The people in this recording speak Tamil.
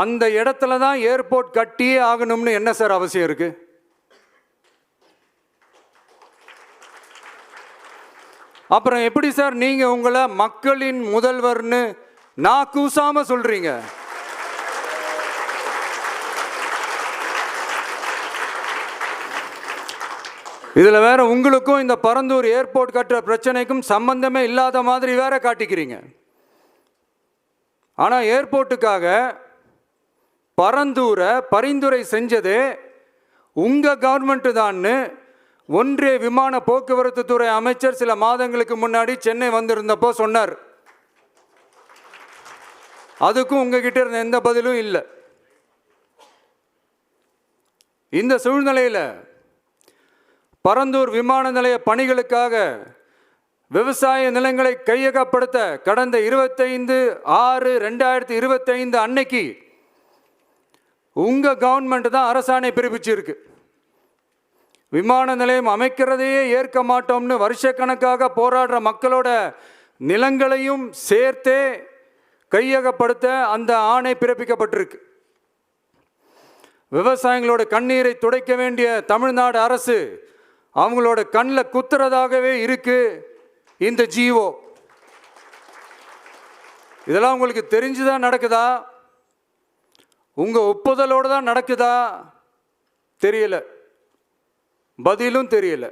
அந்த இடத்துல தான் ஏர்போர்ட் கட்டியே ஆகணும்னு என்ன சார் அவசியம் இருக்கு? அப்புறம் எப்படி சார் நீங்க உங்களை மக்களின் முதல்வர்னு நான் கூசாம சொல்றீங்க? இதில் வேற உங்களுக்கும் இந்த பரந்தூர் ஏர்போர்ட் கட்டுற பிரச்சனைக்கும் சம்பந்தமே இல்லாத மாதிரி வேற காட்டிக்கிறீங்க. ஆனால் ஏர்போர்ட்டுக்காக பரந்தூரை பரிந்துரை செஞ்சது. உங்கள் கவர்மெண்ட்டு தான்னு ஒன்றிய விமான போக்குவரத்து துறை அமைச்சர் சில மாதங்களுக்கு முன்னாடி சென்னை வந்திருந்தப்போ சொன்னார். அதுக்கும் உங்ககிட்ட இருந்த எந்த பதிலும் இல்லை. இந்த சூழ்நிலையில் பரந்தூர் விமான நிலைய பணிகளுக்காக விவசாய நிலங்களை கையகப்படுத்த கடந்த இருபத்தைந்து ஆறு ரெண்டாயிரத்தி இருபத்தைந்து அன்னைக்கு உங்கள் கவர்மெண்ட் தான் அரசாணை பிறப்பிச்சிருக்கு விமான நிலையம் அமைக்கிறதையே ஏற்க மாட்டோம்னு வருஷக்கணக்காக போராடுற மக்களோட நிலங்களையும் சேர்த்தே கையகப்படுத்த அந்த ஆணை பிறப்பிக்கப்பட்டிருக்கு. விவசாயிகளோட கண்ணீரை துடைக்க வேண்டிய தமிழ்நாடு அரசு அவங்களோட கண்ணில் குத்துறதாகவே இருக்கு இந்த ஜீவோ. இதெல்லாம் உங்களுக்கு தெரிஞ்சுதான் நடக்குதா? உங்கள் ஒப்புதலோடு தான் நடக்குதா? தெரியல. பதிலும் தெரியலை.